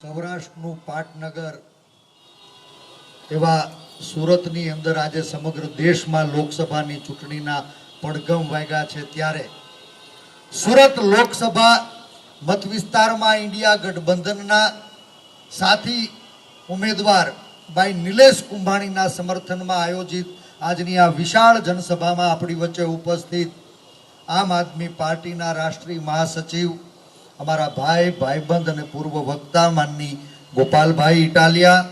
સૌરાષ્ટ્રનું પાટનગર એવા સુરતની અંદર આજે સમગ્ર દેશમાં લોકસભાની ચૂંટણીના પડઘમ વાગ્યા છે ત્યારે સુરત લોકસભા મત વિસ્તારમાં ઇન્ડિયા ગઠબંધનના સાથી ઉમેદવાર ભાઈ નિલેશ કુંભાણીના સમર્થનમાં આયોજિત આજની આ વિશાળ જનસભામાં આપણી વચ્ચે ઉપસ્થિત આમ આદમી પાર્ટીના રાષ્ટ્રીય મહાસચિવ અમારા ભાઈ, ભાઈબંધ અને પૂર્વ વક્તા માનની ગોપાલભાઈ ઇટાલિયા,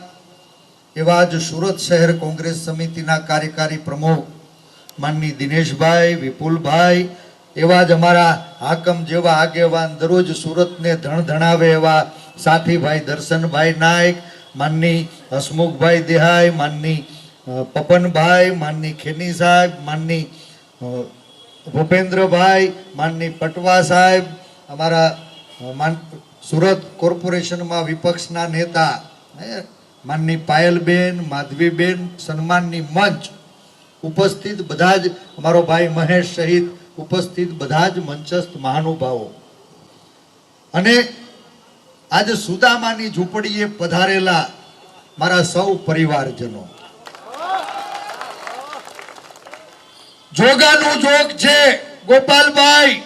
એવા જ સુરત શહેર કોંગ્રેસ સમિતિના કાર્યકારી પ્રમુખ માનની દિનેશભાઈ, વિપુલભાઈ, એવા જ અમારા હાકમ જેવા આગેવાન દરરોજ સુરતને ધણધણાવે એવા સાથીભાઈ દર્શનભાઈ નાયક, માનની હસમુખભાઈ દેહાઈ માનની પપનભાઈ, માનની ખેની સાહેબ, માનની ભૂપેન્દ્રભાઈ, માનની પટવા સાહેબ, અમારા સુરત કોર્પોરેશનમાં વિપક્ષના નેતા માનની પાયલબેન, માધવીબેન, સન્માનની મંચ ઉપસ્થિત બધા જ, અમારો ભાઈ મહેશ સહિત ઉપસ્થિત બધા જ મંચસ્થ મહાનુભાવો. અને આજે સુદામાની ઝૂંપડીએ પધારેલા મારા સૌ પરિવારજનો. જોગાનું જોગ છે ગોપાલભાઈ.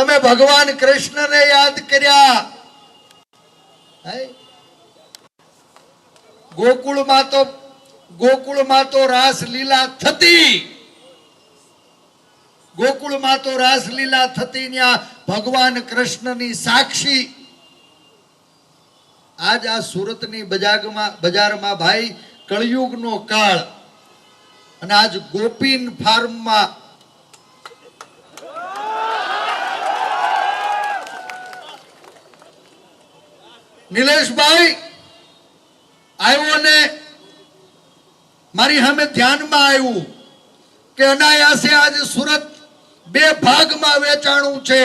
તમે ભગવાન કૃષ્ણને યાદ કર્યા. ગોકુળમાં તો ગોકુળમાં તો રાસલીલા થતી. ગોકુળમાં તો રાસલીલા થતી ત્યાં ભગવાન કૃષ્ણની સાક્ષી. આજ આ સુરતની બજારમાં બજારમાં ભાઈ, કળયુગનો કાળ. અને આજ ગોપીન ફાર્મમાં નિલેશભાઈ આવ્યો ને મારી સામે ધ્યાનમાં આવ્યું કે અનાયાસે આજે સુરત બે ભાગમાં વેચાણું છે.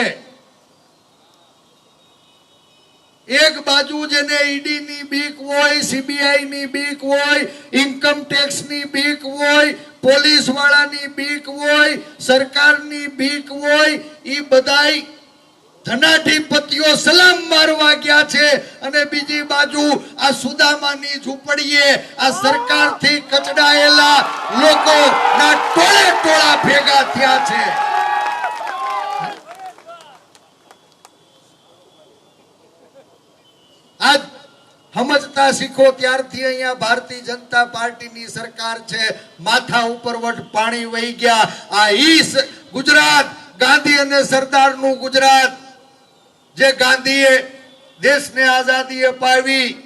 એક બાજુ જેને ઈડી ની બીક હોય સીબીઆઈ ની બીક હોય, ઇન્કમ ટેક્સની બીક હોય પોલીસ વાળાની બીક હોય, સરકારની બીક હોય એ બધાય ધનાધિપતિઓ સલામ મારવા ગયા છે અને બીજી બાજુ આ સુદામાની ઝૂંપડીએ આ સરકારથી કચડાયેલા લોકો ના ટોળે ટોળા ભેગા થયા છે. આજ સમજતા શીખો ત્યારથી અહીંયા ભારતીય જનતા પાર્ટીની સરકાર છે. માથા ઉપર વટ પાણી વહી ગયા. આ ઈ ગુજરાત, ગાંધી અને સરદારનું ગુજરાત. જે ગાંધીએ દેશને આઝાદી અપાવી,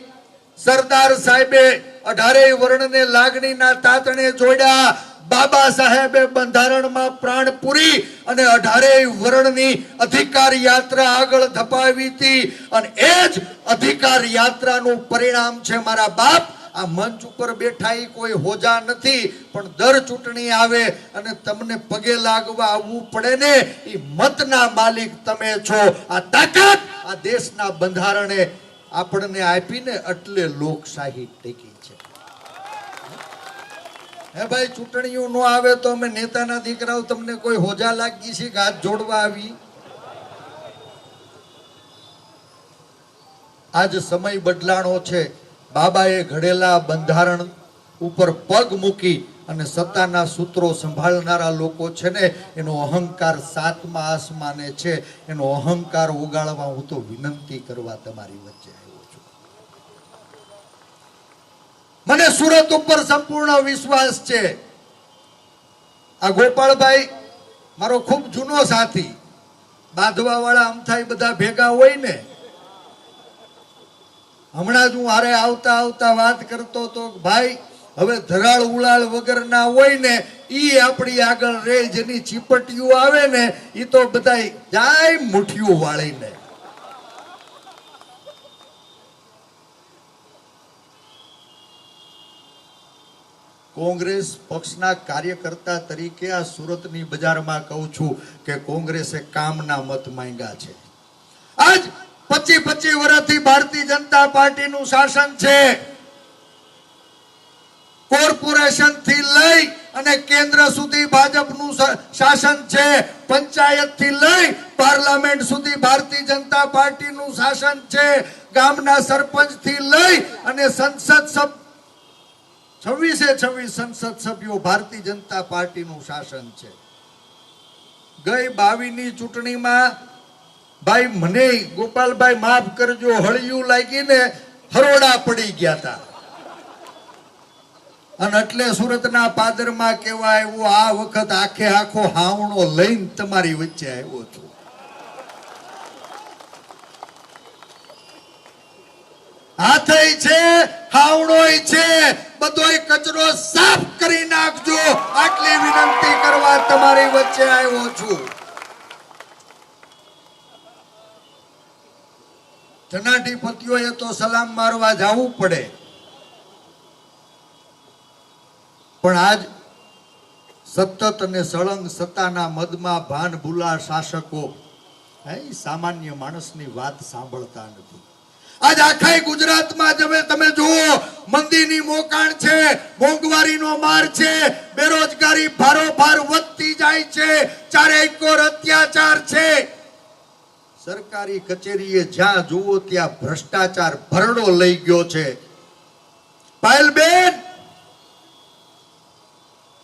સરદાર સાહેબે અઢારેય વર્ણને લાગણીના તાતણે જોડ્યા, બાબા સાહેબે બંધારણમાં પ્રાણ પૂરી અને અઢારેય વર્ણની અધિકાર યાત્રા આગળ ધપાવી હતી. અને એ જ અધિકાર યાત્રાનું પરિણામ છે મારા બાપ આ મંચ ઉપર બેઠા એ કોઈ હોજા નથી, પણ દર ચૂંટણી આવે અને તમને પગે લાગવા આવવું પડે ને એ મતના માલિક તમે છો. આ તાકાત આ દેશના બંધારણે આપણને આપીને એટલે લોકશાહી ટેકી છે. હે ભાઈ, ચૂંટણીઓ નો આવે તો અમે નેતાના દીકરાઓ તમને કોઈ હોજા લાગી છે કે હાથ જોડવા આવી? આજ સમય બદલાણો છે. બાબાએ ઘડેલા બંધારણ ઉપર પગ મૂકી અને સત્તાના સૂત્રો સંભાળનારા લોકો છે ને, એનો અહંકાર સાતમા આસમાને છે. એનો અહંકાર ઉગાડવા હું તો વિનંતી કરવા તમારી વચ્ચે આવ્યો છું. મને સુરત ઉપર સંપૂર્ણ વિશ્વાસ છે. આ ગોપાળભાઈ, મારો ખૂબ જૂનો સાથી બાંધવા વાળા અમથાઈ બધા ભેગા હોય ને હમણાં જ હું હારે આવતા આવતા વાત કરતો તો, ભાઈ, હવે ધરાળ ઉલાળ વગરના હોય ને, ઈ આપણી આગળ રે જેની ચીપટીઓ આવે ને, ઈ તો બધા જાય મુઠ્ઠીઓ વાળીને. કોંગ્રેસ પક્ષના કાર્યકર્તા તરીકે આ સુરતની બજારમાં કહું છું કે કોંગ્રેસે કામના મત માંગ્યા છે. આજ પચી પચી વર્ષથી ભારતીય જનતા પાર્ટીનું શાસન છે. કોર્પોરેશનથી લઈ અને કેન્દ્ર સુધી ભાજપનું શાસન છે. પંચાયતથી લઈ પાર્લામેન્ટ સુધી ભારતીય જનતા પાર્ટીનું શાસન છે. ગામના સરપંચથી લઈ અને સંસદ છવ્વીસે છવ્વીસ સંસદ સભ્યો ભારતીય જનતા પાર્ટીનું શાસન છે. ગઈ બાવીની ચૂંટણીમાં ભાઈ, મને ગોપાલભાઈ માફ કરજો, હળિયું લાગીને હરોડા પડી ગયા હતા અને એટલે સુરતના પાદરમાં કહેવાય એવું આ વખત આખે આખો હાવણો લઈને તમારી વચ્ચે આવ્યો છું. હાથેય છે, હાવણોય છે, બધોય કચરો સાફ કરી નાખજો. આટલી વિનંતી કરવા તમારી વચ્ચે આવ્યો છું. ધનાઢી પતિઓએ તો સલામ મારવા જવું પડે. પણ આજ સતત અને સળંગ સત્તાના મદમાં ભાન ભૂલા શાસકો હે, સામાન્ય માણસની વાત સાંભળતા નથી. આજ આખા ગુજરાતમાં તમે તમે જુઓ મંદીની મોકાણ છે મોંઘવારીનો માર છે બેરોજગારી ભારોભાર વધતી જાય છે ચારે કોર અત્યાચાર છે. સરકારી કચેરીએ જ્યાં જુઓ ત્યાં ભ્રષ્ટાચાર ભરડો લઈ ગયો છે. પાયલબેન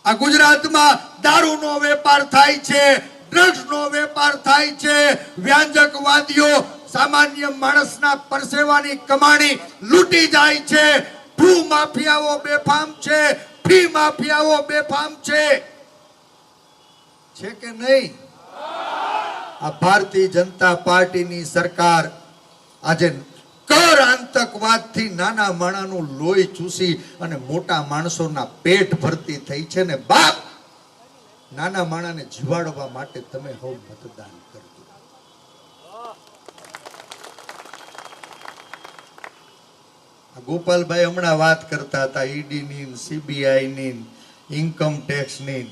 આ ગુજરાતમાં દારૂનો વેપાર થાય છે, ડ્રગ્સનો વેપાર થાય છે. વ્યાંજકવાદીઓ સામાન્ય માણસના પરસેવાની કમાણી લૂંટી જાય છે. ભૂ માફિયાઓ બેફામ છે ફી માફિયાઓ બેફામ છે. છે કે નહીં? આ ભારતીય જનતા પાર્ટીની સરકાર આજે કર આતંકવાદથી નાના માણાનું લોહી ચૂસી અને મોટા માણસોના પેટ ભરતી થઈ છે ને બાપ, નાના માણાને જીવાડવા માટે તમે હવ મતદાન કરજો. ગોપાલભાઈ હમણાં વાત કરતા હતા ઈડી ની સીબીઆઈ ની ઇન્કમ ટેક્સની.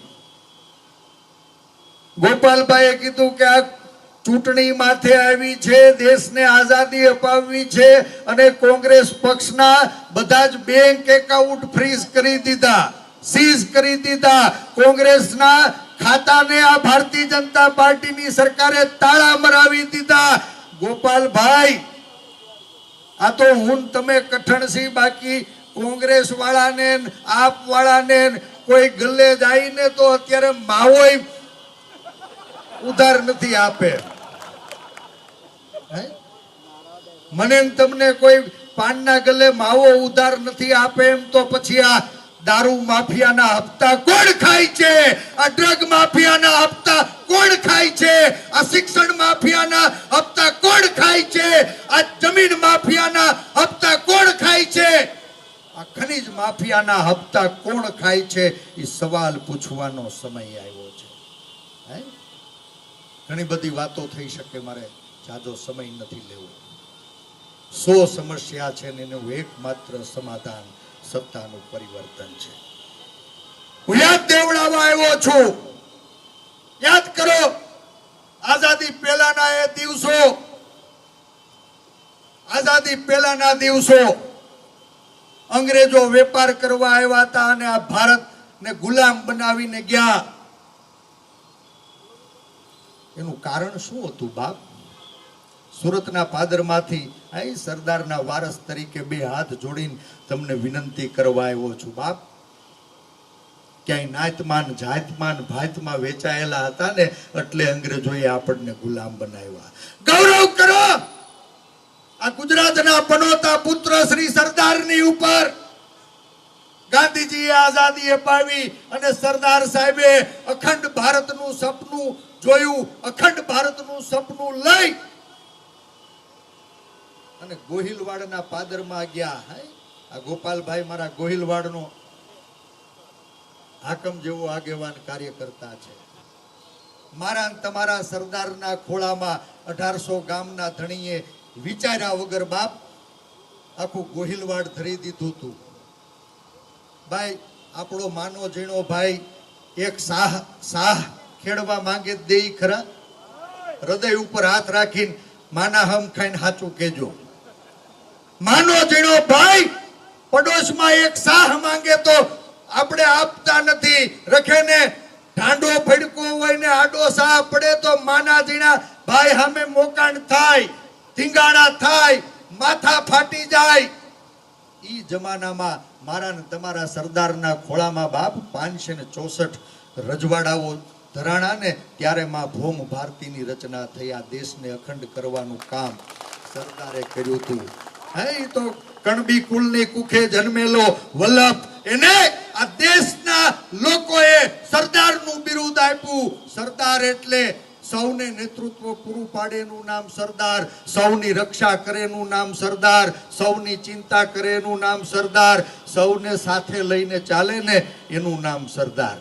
ગોપાલભાઈએ કીધું કે આ ચૂંટણી માથે આવી છે, દેશને આઝાદી અપાવવી છે અને કોંગ્રેસ પક્ષના બધા જ બેંક એકાઉન્ટ ફ્રીઝ કરી દીધા સીઝ કરી દીધા. કોંગ્રેસના ખાતાને આ ભારતીય જનતા પાર્ટીની સરકારે તાળા મરાવી દીધા. ગોપાલભાઈ, આ તો હું તમે કઠણસી બાકી કોંગ્રેસ વાળાને આપ વાળાને કોઈ ગલ્લે જઈને તો અત્યારે માવોય ઉધાર નથી આપે? મને તમને કોઈ પાનના ગલે માવો ઉધાર નથી આપે એમ તો પછી આ દારૂ માફિયાના હપ્તા કોણ ખાય છે? આ ડ્રગ માફિયાના હપ્તા કોણ ખાય છે? આ શિક્ષણ માફિયાના હપ્તા કોણ ખાય છે? આ જમીન માફિયાના હપ્તા કોણ ખાય છે? આ ખનીજ માફિયાના હપ્તા કોણ ખાય છે? એ સવાલ પૂછવાનો સમય આવ્યો છે. હે? ઘણી બધી વાતો થઈ શકે, મારે જાજો સમય નથી લેવો. સો સમસ્યા છે ને એનું એકમાત્ર સમાધાન સત્તાનું પરિવર્તન છે. હું યાદ દેવડાવવા આવ્યો છું. યાદ કરો, આઝાદી પહેલાના એ દિવસો. આઝાદી પહેલાના દિવસો. અંગ્રેજો વેપાર કરવા આવ્યા હતા અને આ ભારતને ગુલામ બનાવીને ગયા. એનું કારણ શું હતું બાપ? સુરતના પાદરમાંથી અહીં સરદારના વારસ તરીકે બે હાથ જોડીને તમને વિનંતી કરવા આવ્યો છું બાપ. ક્યાંય નાતમાન, જાતમાન, ભાતમાં વેચાયેલા હતા ને, એટલે અંગ્રેજોએ આપણને ગુલામ બનાવ્યા. ગૌરવ કરો! આ ગુજરાતના પનોતા પુત્ર શ્રી સરદારની ઉપર ગાંધીજીએ આઝાદી અપાવી અને સરદાર સાહેબે અખંડ ભારતનું સપનું જોયું, અખંડ ભારતનું સપનું લઈ અને ગોહિલવાડના પાદરમાં ગયા. આ ગોપાલભાઈ મારા ગોહિલવાડનો હાકમ જેવો આગેવાન કાર્યકર્તા છે. મારા તમારા સરદારના ખોળામાં અઢારસો ગામના ધણીએ વિચાર્યા વગર બાપ, આખું ગોહિલવાડ ધરી દીધું હતું ભાઈ, આપણો માનો ઝીણો ભાઈ, એક સાહ સાહ ખેડવા માંગે દે ખરા. હૃદય ઉપર હાથ રાખીને માના હમ ખાઈને સાચું કેજો માનો જીણો ભાઈ, પડોશમાં એક સાહ માંગે તો આપણે આપતા નથી. રખેને ઢાંડો ફડકો હોય ને આડો સાહ પડે તો માના જીણા ભાઈ સામે મોકાણ થાય, ધીંગાણા થાય, માથા ફાટી જાય. ઈ જમાનામાં મારા ને તમારા સરદારના ખોળામાં બાપ પાંચસો ને ચોસઠ રજવાડાઓ ધરાણા ને ત્યારે માં ભોમ ભારતીની રચના થઈ આ દેશને અખંડ કરવાનું કામ સરદારે કર્યું હતું. હે, એ તો કણબી કુળની કુખે જન્મેલો વલ્લભ. એને આ દેશના લોકોએ સરદારનું બિરુદ આપ્યું. સરદાર એટલે સૌને નેતૃત્વ પૂરું પાડેનું નામ સરદાર, સૌની રક્ષા કરેનું નામ સરદાર, સૌની ચિંતા કરેનું નામ સરદાર, સૌને સાથે લઈને ચાલે ને એનું નામ સરદાર.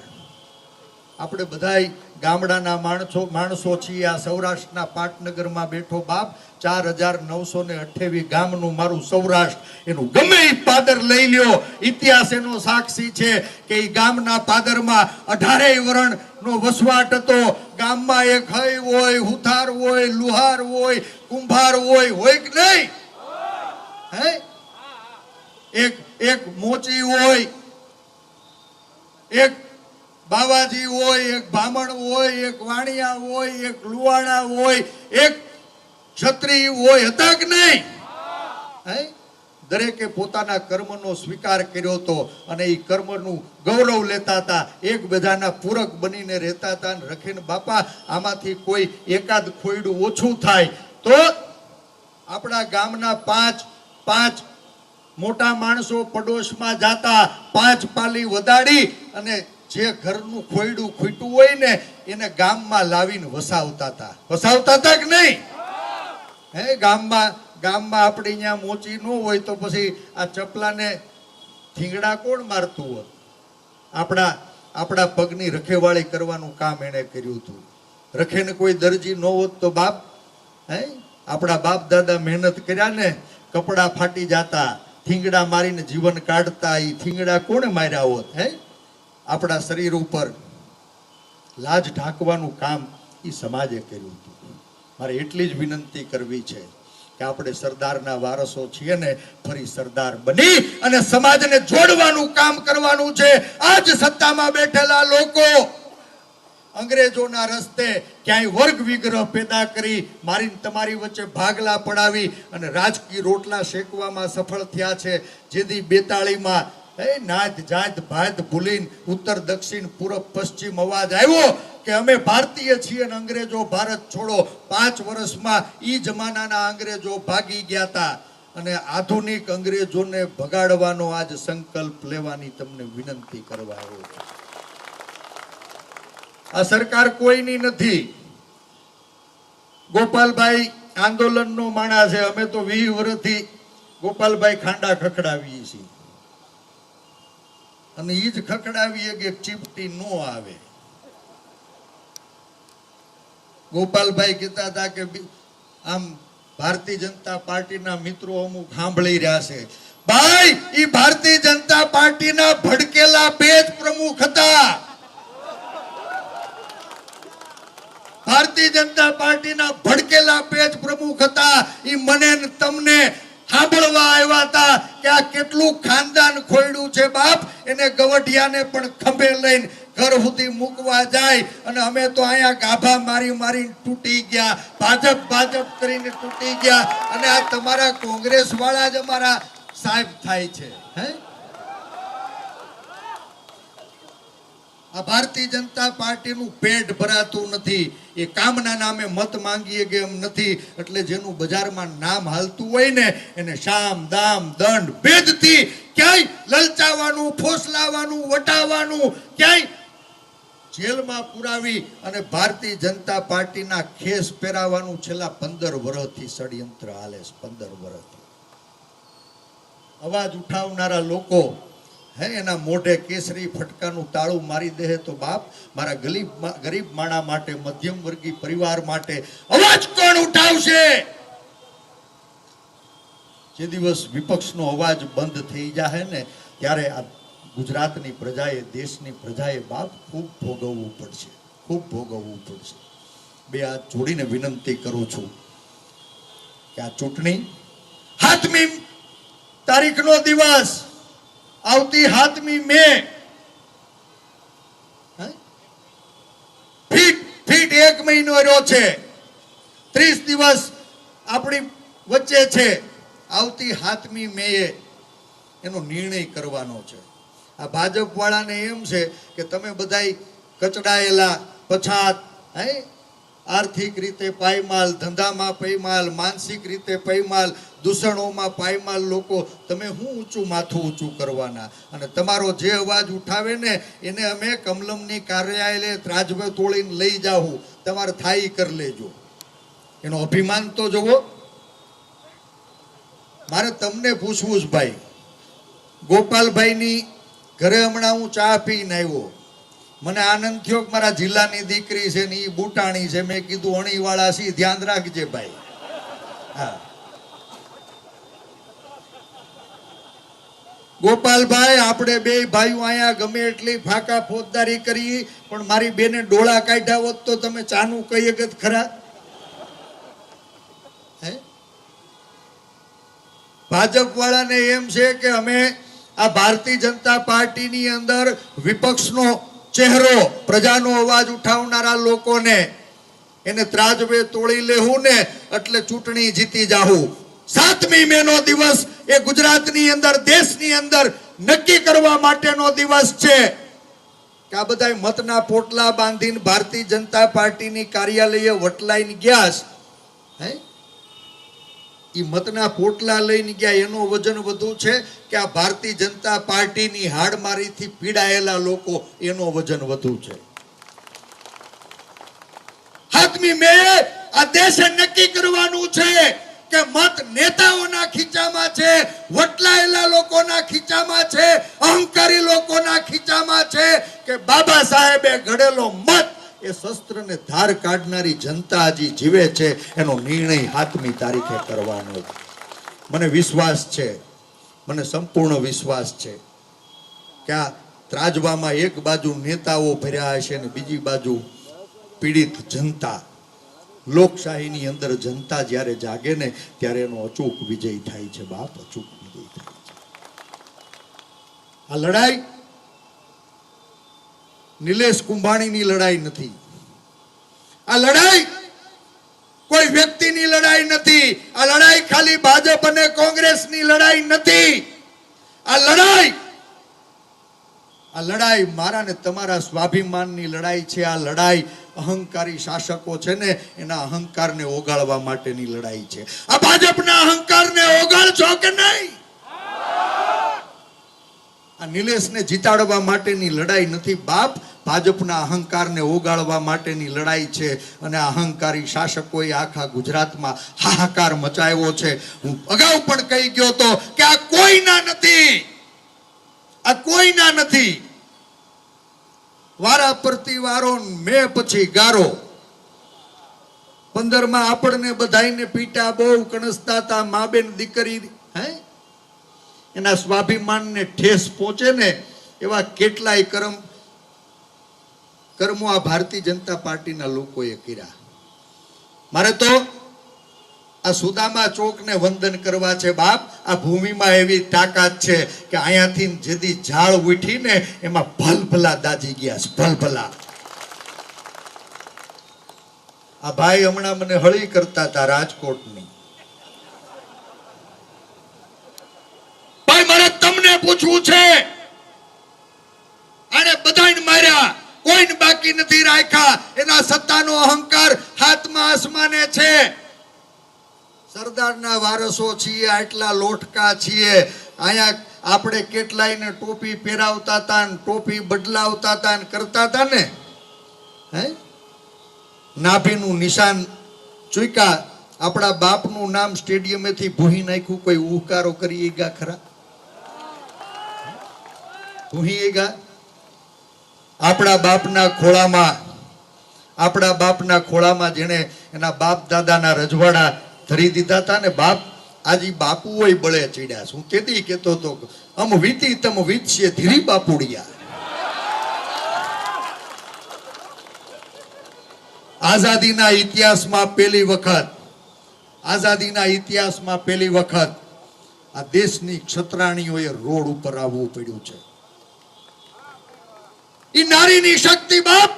આપણે બધાય ગામડાના માણસો માણસો છીએ. આ સૌરાષ્ટ્રના પાટનગરમાં બેઠો બાપ ચાર હજાર નવસો ને અઠ્યાવીસ ગામનું મારું સૌરાષ્ટ્ર. એનું ગમે પાદર લઈ લ્યો. ઇતિહાસ એનો સાક્ષી છે કે એ ગામના પાદરમાં વરણ નો વસવાટ હતો. ગામમાં એક હય હોય, હુથાર હોય, લુહાર હોય, કુંભાર હોય હોય કે નહીં? હે? એક એક મોચી હોય. એક બાવાજી હોય, એક બ્રાહ્મણ હોય, એક વાણિયા હોય, એક લુવાણા હોય, એક ક્ષત્રિય હોય, હતા કે નહીં? હે? દરેકે પોતાના કર્મનો સ્વીકાર કર્યો હતો અને એ કર્મનું ગૌરવ લેતા હતા. એકબીજાના પૂરક બનીને રહેતા હતા અને રખીને, બાપા, આમાંથી કોઈ એકાદ ખોયડું ઓછું થાય તો આપણા ગામના પાંચ પાંચ મોટા માણસો પડોશમાં જાતા પાંચ પાલી વદાડી અને જે ઘરનું ખોયડું ખૂટ્યું હોય ને, એને ગામમાં લાવીને વસાવતા હતા. વસાવતા હતા કે નહીં? હે, ગામમાં ગામમાં આપણે અહીંયા મોચી ન હોય તો પછી આ ચપલાને થીંગડા કોણ મારતું હોત? આપણા આપણા પગની રખેવાળી કરવાનું કામ એણે કર્યું હતું. રખેને કોઈ દરજી ન હોત તો બાપ, હે, આપણા બાપ દાદા મહેનત કર્યા ને, કપડાં ફાટી જતા, થીંગડા મારીને જીવન કાઢતા એ થીંગડા કોણે માર્યા હોત, હે? આપણા શરીર ઉપર લાજ ઢાંકવાનું કામ એ સમાજે કર્યું હતું. મારે એટલી જ વિનંતી કરવી છે કે આપણે સરદારના વારસો છીએ ને ફરી સરદાર બની અને સમાજને જોડવાનું કામ કરવાનું છે. આજ સત્તામાં બેઠેલા લોકો અંગ્રેજોના રસ્તે ક્યાંય વર્ગ વિગ્રહ પેદા કરી મારીને તમારી વચ્ચે ભાગલા પડાવી અને રાજકીય રોટલા શેકવામાં સફળ થયા છે. જેથી બેતાળીમાં એ નાત જાત ભાત ભૂલીને ઉત્તર દક્ષિણ પૂર્વ પશ્ચિમ અવાજ આવ્યો કે અમે ભારતીય છીએ અને અંગ્રેજો ભારત છોડો. પાંચ વર્ષમાં એ જમાનાના અંગ્રેજો ભાગી ગયા હતા અને આધુનિક અંગ્રેજોને ભગાડવાનો આજ સંકલ્પ લેવાની તમને વિનંતી કરવા આવ્યો આ સરકાર કોઈની નથી. ગોપાલભાઈ આંદોલનનો માણા છે. અમે તો વીસ વર્ષથી ગોપાલભાઈ ખાંડા ખખડાવીએ છીએ. અને એ જ ખખડાવીએ કે ચીપટી ન આવે. ગોપાલભાઈ કહેતા હતા કે આમ ભારતીય જનતા પાર્ટીના મિત્રો અમુક સાંભળી રહ્યા છે. ભાઈ એ ભારતીય જનતા પાર્ટીના ભડકેલા પેજ પ્રમુખ હતા. ભારતીય જનતા પાર્ટીના ભડકેલા પેજ પ્રમુખ હતા. એ મને તમને સાંભળવા આવ્યા હતા કે આ કેટલું ખાનદાન ખોલ્યું છે બાપ? એને ગવઢિયાને પણ ખંભે લઈને ઘર સુધી મૂકવા જાય અને અમે તો અહીંયા ગાભા મારી મારી તૂટી ગયા, ભાજપ ભાજપ કરીને તૂટી ગયા અને આ તમારા કોંગ્રેસ વાળા જ અમારા સાહેબ થાય છે, હે? આ ભારતીય જનતા પાર્ટીનું પેટ ભરાતું નથી. એ કામના નામે મત માંગીએ કે એમ નથી. એટલે જેનું બજારમાં નામ હાલતું હોય ને, એને શામ, દામ, દંડ, ભેદથી ક્યાંય લલચાવાનું, ફોસલાવાનું, વટાવવાનું, ક્યાંય જેલમાં પુરાવી અને ભારતીય જનતા પાર્ટીના ખેસ પહેરાવાનું છેલ્લા પંદર વર્ષથી ષડયંત્ર હાલે પંદર વર્ષથી અવાજ ઉઠાવનારા લોકો હે, એના મોઢે કેસરી ફટકાનું તાળું મારી દે તો બાપ, મારા ગરીબ ગરીબ માણા માટે, મધ્યમ વર્ગી પરિવાર માટે અવાજ કોણ ઉઠાવશે? જે દિવસ વિપક્ષનો અવાજ બંધ થઈ જાય ને, ત્યારે આ ગુજરાતની પ્રજાએ, દેશની પ્રજાએ બાપ ખૂબ ભોગવવું પડશે, ખૂબ ભોગવવું પડશે. બે હાથ જોડીને વિનંતી કરું છું કે આ ચૂંટણી હાથમી તારીખનો દિવસ આવતી હાથમી મે. ફીટ ફીટ એક મહિનો રહ્યો છે. ત્રીસ દિવસ આપણી વચ્ચે છે. આવતી હાથમી મેએ એનો નિર્ણય કરવાનો છે. આ ભાજપ વાળાને એમ છે કે તમે બધા કચડાયેલા પછાત, હે? આર્થિક રીતે પાયમાલ, ધંધામાં પૈમાલ માનસિક રીતે પૈમાલ દૂષણોમાં પાયમાલ લોકો, તમે શું ઊંચું માથું ઊંચું કરવાના? અને તમારો જે અવાજ ઉઠાવે ને, એને અમે કમલમની કાર્યાલય ત્રાજવે તોડીને લઈ જાવું તમારે થાઈ કરી લેજો. એનો અભિમાન તો જુઓ મારે તમને પૂછવું જ ભાઈ. ગોપાલભાઈની ઘરે હમણાં હું ચા પીને આવ્યો. મને આનંદ થયો કે મારા જિલ્લાની દીકરી છે ને એ બુટાણી છે. મેં કીધું, અણીવાળા સી ધ્યાન રાખજે ભાઈ. હા. ગોપાલભાઈ, આપણે બે ભાઈઓ અહીંયા ગમે એટલી ફાકા ફોજદારી કરી, પણ મારી બેને ડોળા કાઢ્યા હોત તો તમે ચાનું કહીએ કે ખરા? ભાજપ વાળાને એમ છે કે અમે આ ભારતીય જનતા પાર્ટીની અંદર વિપક્ષનો ચહેરો પ્રજાનો અવાજ ઉઠાવનારા લોકોને એને ત્રાજવે તોડી લેવું ને એટલે ચૂંટણી જીતી જાહું. સાતમી મે નો દિવસ એ ગુજરાતની અંદર, દેશની અંદર નક્કી કરવા માટેનો દિવસ છે. કે આ બધા મતના પોટલા બાંધીને ભારતીય જનતા પાર્ટીની કાર્યાલયે વટલાઈને ગયા. હે? ઈ મતના પોટલા લઈને ગયા, એનો વજન વધુ છે કે આ ભારતીય જનતા પાર્ટીની હાડમારીથી પીડાયેલા લોકો એનો વજન વધુ છે. હાથમી મે આ દેશે નક્કી કરવાનું છે કે મત નેતાઓના ખીચામાં છે, વટલાયેલા લોકોના ખીચામાં છે, અહંકારી લોકોના ખીચામાં છે કે બાબા સાહેબે ઘડેલો મત એ શસ્ત્રને ધાર કાઢનારી જનતા હજી જીવે છે, એનો નિર્ણય હાથમી તારીખે કરવાનો. મને વિશ્વાસ છે, મને સંપૂર્ણ વિશ્વાસ છે કે આ ત્રાજવામાં એક બાજુ નેતાઓ ભર્યા હશે ને બીજી બાજુ પીડિત જનતા, લોકશાહીની અંદર જનતા જ્યારે જાગે ને ત્યારે એનો અચૂક વિજય થાય છે, બાપ અચૂક વિજય થાય છે. આ લડાઈ નિલેશ કુંભાણીની લડાઈ નથી. આ લડાઈ કોઈ વ્યક્તિની લડાઈ નથી. આ લડાઈ ખાલી ભાજપ અને કોંગ્રેસની લડાઈ નથી. આ લડાઈ આ લડાઈ મારા ને તમારા સ્વાભિમાનની લડાઈ છે. આ લડાઈ અહંકારી શાસકો છે ને એના અહંકારને ઓગાળવા માટેની લડાઈ છે. આ ભાજપના અહંકારને ઓગાળશો કે નહીં? આ નિલેશને જીતાડવા માટેની લડાઈ નથી. બાપ ભાજપના અહંકારને ઓગાળવા માટેની લડાઈ છે અને અહંકારી શાસકોએ આખા ગુજરાતમાં હાહાકાર મચાવ્યો છે. હું અગાઉ પણ કહી ગયો તો કે આ કોઈના નથી. આ કોઈના નથી. વારા પરથી વારો મે પછી ગારો. પંદરમાં આપણને બધાઈને પીટા બહુ કણસતા હતા મા બેન દીકરી, હે? એના સ્વાભિમાનને ઠેસ પહોંચે ને એવા કેટલાય કર્મ કર્મો આ ભારતીય જનતા પાર્ટીના લોકોએ કર્યા. મારે તો આ સુદામા ચોકને વંદન કરવા છે બાપ. આ ભૂમિમાં એવી તાકાત છે કે અહીંયાથી જેથી ઝાડ ઉઠીને એમાં ભલભલા દાજી ગયા છે, ભલભલા. આ ભાઈ હમણાં મને હળી કરતા હતા રાજકોટની. ભાઈ, મારે તમને પૂછવું છે આને બધાને માર્યા કોઈને બાકી નથી રાખ્યા. એના સત્તાનો અહંકાર હાથમાં આસમાને છે. સરદારના વારસો છીએ, આટલા લોટકા છીએ. અહીંયા આપણે કેટલાયને ટોપી પહેરાવતા હતા ને ટોપી બદલાવતા હતા ને કરતા હતા ને? હે? નાભીનું નિશાન ચૂક્યા. આપણા બાપનું નામ સ્ટેડિયમેથી ભૂહી નાખ્યું, કોઈ ઉહકારો કરી ગયા ખરા? ભૂહી ગયા આપણા બાપના ખોળામાં, આપણા બાપના ખોળામાં જેણે એના બાપ દાદાના રજવાડા ધરી દીધા હતા ને બાપ, આજે બાપુ હોય બળે ચીડ્યા. શું તેથી કેતો તો અમ વીતી તમ વીતશે ધીરી બાપુડિયા. આઝાદીના ઇતિહાસમાં પહેલી વખત, આઝાદીના ઇતિહાસમાં પહેલી વખત આ દેશની ક્ષત્રાણીઓએ રોડ ઉપર આવવું પડ્યું છે. ઈ નારીની શક્તિ બાપ.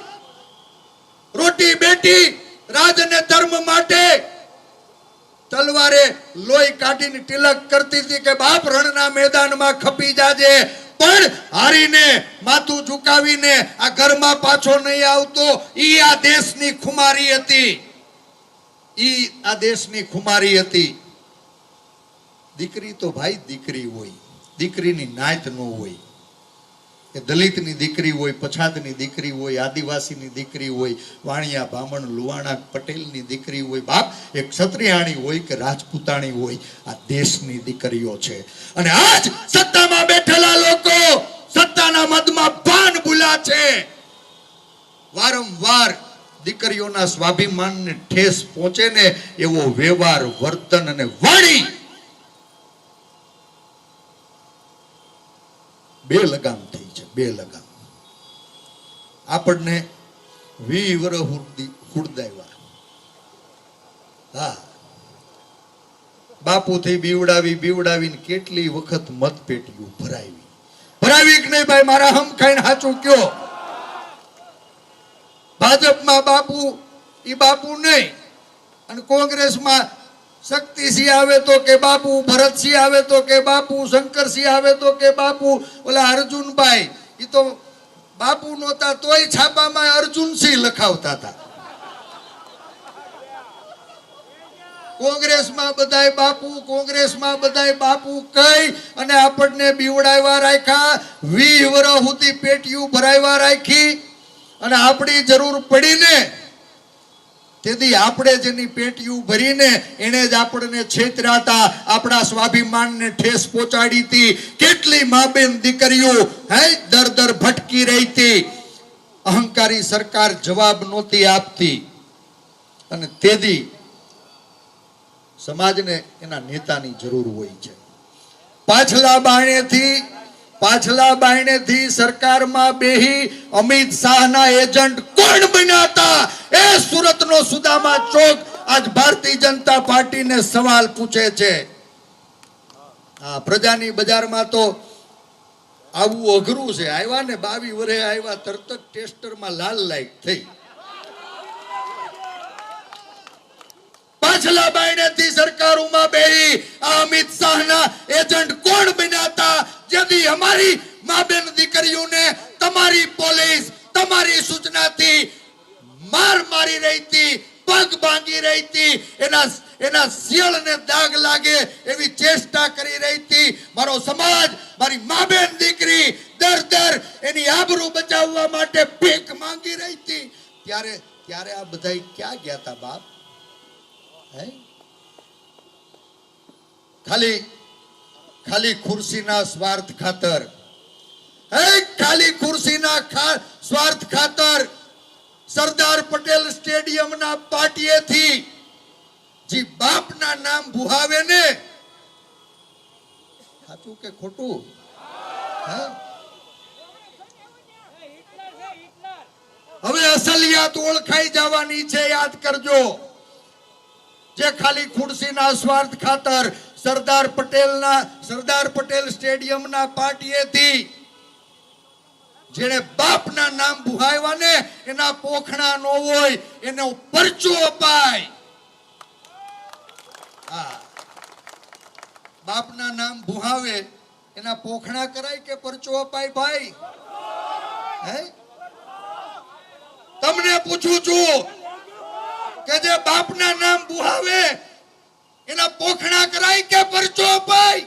રોટી બેટી રાજ અને ધર્મ માટે. તલવારે લોહી કાઢીને તિલક કરતી હતી કે બાપ, રણના મેદાનમાં ખપી જાજે. પણ હારીને માથું ઝુકાવીને આ ઘરમાં પાછો નહીં આવતો. ઈ આ દેશની ખુમારી હતી. ઈ આ દેશની ખુમારી હતી. દીકરી તો ભાઈ દીકરી હોય. દીકરીની નાત ન હોય. કે દલિતની દીકરી હોય, પછાતની દીકરી હોય, આદિવાસીની દીકરી હોય, વાણિયા બામણ લુવાણા, પટેલની દીકરી હોય, બાપ એ ક્ષત્રિયાણી હોય કે રાજપૂતાણી હોય, આ દેશની દીકરીઓ છે. અને આજ સત્તામાં બેઠેલા લોકો સત્તાના મદમાં પાન ભૂલા છે. વારંવાર દીકરીઓના સ્વાભિમાનને ઠેસ પહોંચે ને એવો વ્યવહાર, વર્તન અને વાણી બે લગામ થઈ છે બે લગામ આપણને વિવર હુડદાવ્યા હા. બાપુથી બીવડાવી, બીવડાવીને કેટલી વખત મતપેટીઓ ભરાવી. ભરાવી કે નહીં ભાઈ, મારા હમ ખાઈને સાચું કયો? ભાજપમાં બાપુ એ બાપુ નહીં. અને કોંગ્રેસમાં શક્તિસિંહ આવે તો કે બાપુ ભરતસિંહ આવે તો કે બાપુ શંકરસિંહ આવે તો કે બાપુ? ઓલા અર્જુનભાઈ એ તો બાપુ નહોતા તોય છાપામાં અર્જુનસિંહ લખાવતા હતા? કોંગ્રેસમાં બધાય બાપુ, કોંગ્રેસમાં બધાય બાપુ કઈ અને આપણને બીવડાવ્યા રાખ્યા વી વરસ સુધી પેટીયું ભરાવ્યા રાખી અને આપણી જરૂર પડીને તેથી આપણે જેની પેટીયું ભરીને એને જ આપણને છેતરાતા, આપણા સ્વાભિમાનને ઠેસ પહોંચાડી હતી. કેટલી માબેન દીકરીઓ, હે, દર દર ભટકી રહી હતી. અહંકારી સરકાર જવાબ નહોતી આપતી. અને તેથી સમાજને એના નેતાની જરૂર હોય છે. પાછલા બારણેથી પાછલા બારણેથી સરકારમાં બેહી અમિત શાહના એજન્ટ કોણ બન્યા હતા? એ સુરતનો સુદામા ચોક આજ ભારતીય જનતા પાર્ટીને સવાલ પૂછે છે. પ્રજાની બજારમાં તો આવવું અઘરું છે. આવ્યા ને બાવી વરે આવ્યા તરત જ ટેસ્ટરમાં લાલ લાઈટ થઈ. પાછલા બાયણેથી ઉમા બેહી આ અમિત શાહના એજન્ટ કોણ બન્યા અમારી મા બેન દીકરીઓને તમારી પોલીસ, તમારી સૂચનાથી માર મારી રહી હતી, પગ ભાંગી રહી હતી, એના એના શિયળને દાગ લાગે એવી ચેષ્ટા કરી રહી હતી. મારો સમાજ, મારી મા બેન દીકરી દર દર એની આબરૂ બચાવવા માટે ભીખ માંગી રહી હતી. ત્યારે ત્યારે આ બધા ક્યાં ગયા હતા બાપ? હે? ખાલી ખાલી ખુરશીના સ્વાર્થ ખાતર. ખાલી ખુરશીના સ્વાર્થ ખાતર. સરદાર પટેલ સ્ટેડિયમના પાટીએથી જે બાપના નામ ભુહાવે ને, સાચું કે ખોટું? હવે અસલિયાત ઓળખાઈ જવાની છે, યાદ કરજો. જે ખાલી ખુરશીના સ્વાર્થ ખાતર સરદાર પટેલના સરદાર પટેલ સ્ટેડિયમના પાટીએથી જેણે બાપના નામ બુહાવ્યા ને, એના પોખણા નો હોય, એનો પરચો અપાય. હા. બાપના નામ ભુહાવે એના પોખણા કરાય કે પરચો અપાય ભાઈ? હે? તમને પૂછું છું કે જે બાપના નામ બુહાવે એના પોખણા કરાય કે પરચો અપાય?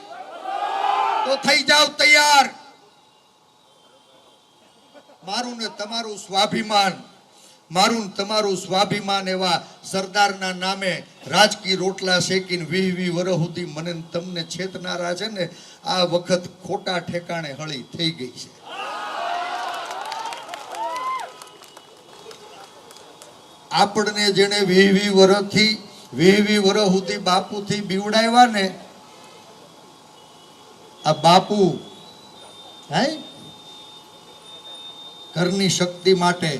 તો થઈ જાવ તૈયાર. મારું ને તમારું સ્વાભિમાન, મારું તમારું સ્વાભિમાન એવા સરદારના નામે રાજકી રોટલા શેકીને વીહ વીહ વરહ સુધી મને તમને છેતનારા છે ને, આ વખત ખોટા ઠેકાણે હળી થઈ ગઈ છે. આપણને જેણે વીહ વીહ વરસથી વીહ વીહ વરસ સુધી બાપુથી બીવડાવ્યા ને, આ બાપુ હે ઘરની શક્તિ માટે,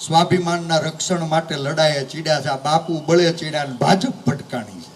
સ્વાભિમાનના રક્ષણ માટે લડાયા ચીડ્યા છે. આ બાપુ બળે ચીડ્યા ભાજપ ભટકાણી છે.